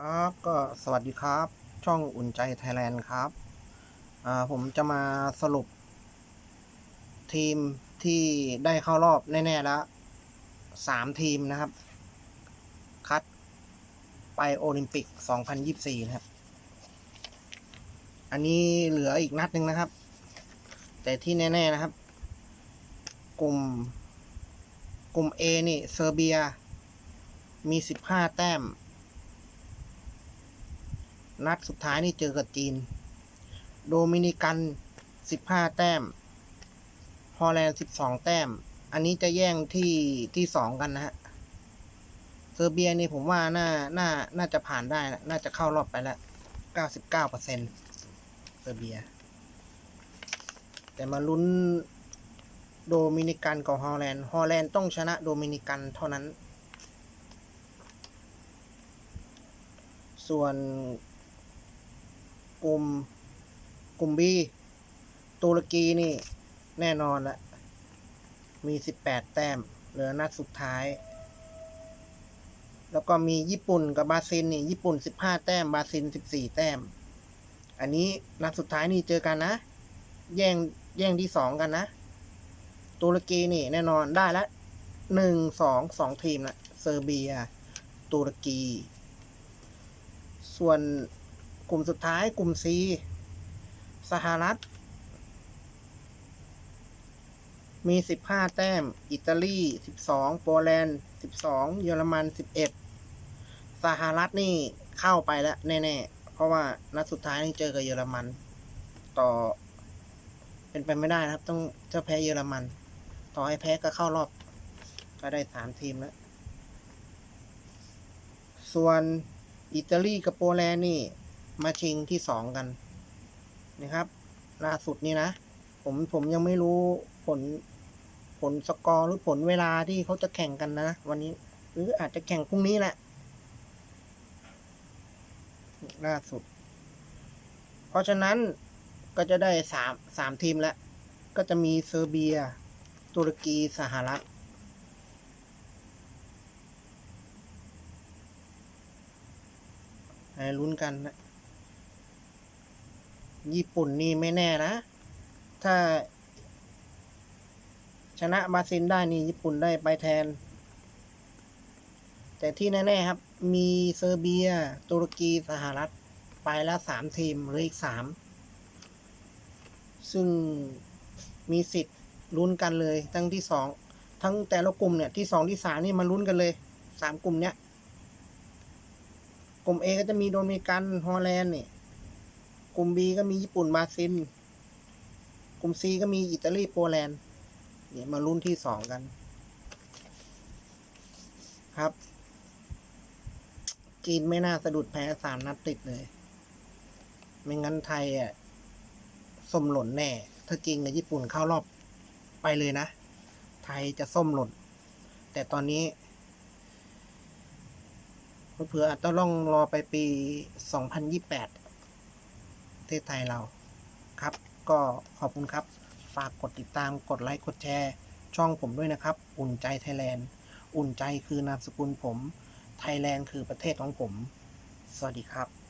ครับก็สวัสดีครับ ช่องอุ่นใจไทยแลนด์ครับ ผมจะมาสรุป ทีมที่ได้เข้ารอบแน่ ๆ แล้วสามทีมนะครับ คัดไปโอลิมปิก 2024 นะครับ อันนี้เหลืออีกนัดหนึ่งนะครับ แต่ที่แน่ ๆ นะครับ กลุ่ม กลุ่ม A นี่เซอร์เบีย มี 15 แต้ม นัดสุดท้ายนี่เจอกับจีน โดมินิกัน 15 แต้ม ฮอลแลนด์ 12 แต้ม อันนี้จะแย่งที่ที่สองกันนะฮะ เซอร์เบียนี่ผมว่าน่า น่า น่าจะผ่านได้นะน่าจะเข้ารอบไปแล้ว 99เปอร์เซ็นเซอร์เบีย แต่มาลุ้นโดมินิกันกับฮอลแลนด์ ฮอลแลนด์ต้องชนะโดมินิกันเท่านั้น ส่วน กลุ่มกลุ่มบีตุรกีนี่แน่นอนละมี 18 แต้ม เหลือนัดสุดท้าย แล้วก็มีญี่ปุ่นกับบราซิลนี่ญี่ปุ่น 15 แต้มบราซิล 14 แต้ม อันนี้นัดสุดท้ายนี่เจอกันนะ แย่งแย่งที่สองกันนะ ตุรกีนี่แน่นอนได้ละหนึ่งสองสองทีมละเซอร์เบีย ตุรกี ส่วน กลุ่มสุดท้ายกลุ่ม C สหรัฐ มี 15 แต้ม อิตาลี 12 โปแลนด์ 12 เยอรมัน 11 สหรัฐนี่เข้าไปแล้ว แน่ ๆ เพราะว่านัดสุดท้ายนี่เจอกับเยอรมัน ต่อ เป็นไปไม่ได้นะครับ ต้องจะแพ้เยอรมัน ต่อให้แพ้ก็เข้ารอบ ก็ได้สามทีมแล้วส่วนอิตาลีกับโปแลนด์นี่ มาชิงที่สองกันนะครับ ล่าสุดนี่นะ ผมผมยังไม่รู้ผลผลสกอร์หรือผลเวลาที่เขาจะแข่งกันนะ วันนี้ หรืออาจจะแข่งพรุ่งนี้แหละ ล่าสุด เพราะฉะนั้นก็จะได้สามสามทีมแล้ว ก็จะมีเซอร์เบีย ตุรกีสหรัฐให้ลุ้นกันนะ ญี่ปุ่นนี่ไม่แน่นะ ถ้า ชนะบราซิลได้นี่ญี่ปุ่นได้ไปแทน แต่ที่แน่ๆครับ มีเซอร์เบีย ตุรกีสหรัฐ ไปแล้วสามทีมเหลืออีกสามซึ่งมีสิทธิ์ลุ้นกันเลย ทั้งที่สองทั้งแต่ละกลุ่มเนี่ยที่สองที่สามนี่มาลุ้นกันเลยสามกลุ่มเนี้ยกลุ่ม A ก็จะมีโดมิกันฮอลแลนด์นี่ กลุ่ม B ก็มีญี่ปุ่นบราซิลกลุ่ม C ก็มีอิตาลีโปแลนด์เนี่ยมาลุ้นที่สองกัน ครับ จีนไม่น่าสะดุดแพ้สามนัดติดเลย ไม่งั้นไทยอะส้มหล่นแน่ ถ้าจีนกับญี่ปุ่นเข้ารอบไปเลยนะ ไทยจะส้มหล่น แต่ตอนนี้เผื่ออาจจะต้องรอไปปี 2028 ประเทศไทยเราครับ ก็ขอบคุณครับ ฝากกดติดตามกดไลค์กดแชร์ ช่องผมด้วยนะครับ อุ่นใจไทยแลนด์อุ่นใจคือนามสกุลผม ไทยแลนด์คือประเทศของผม สวัสดีครับ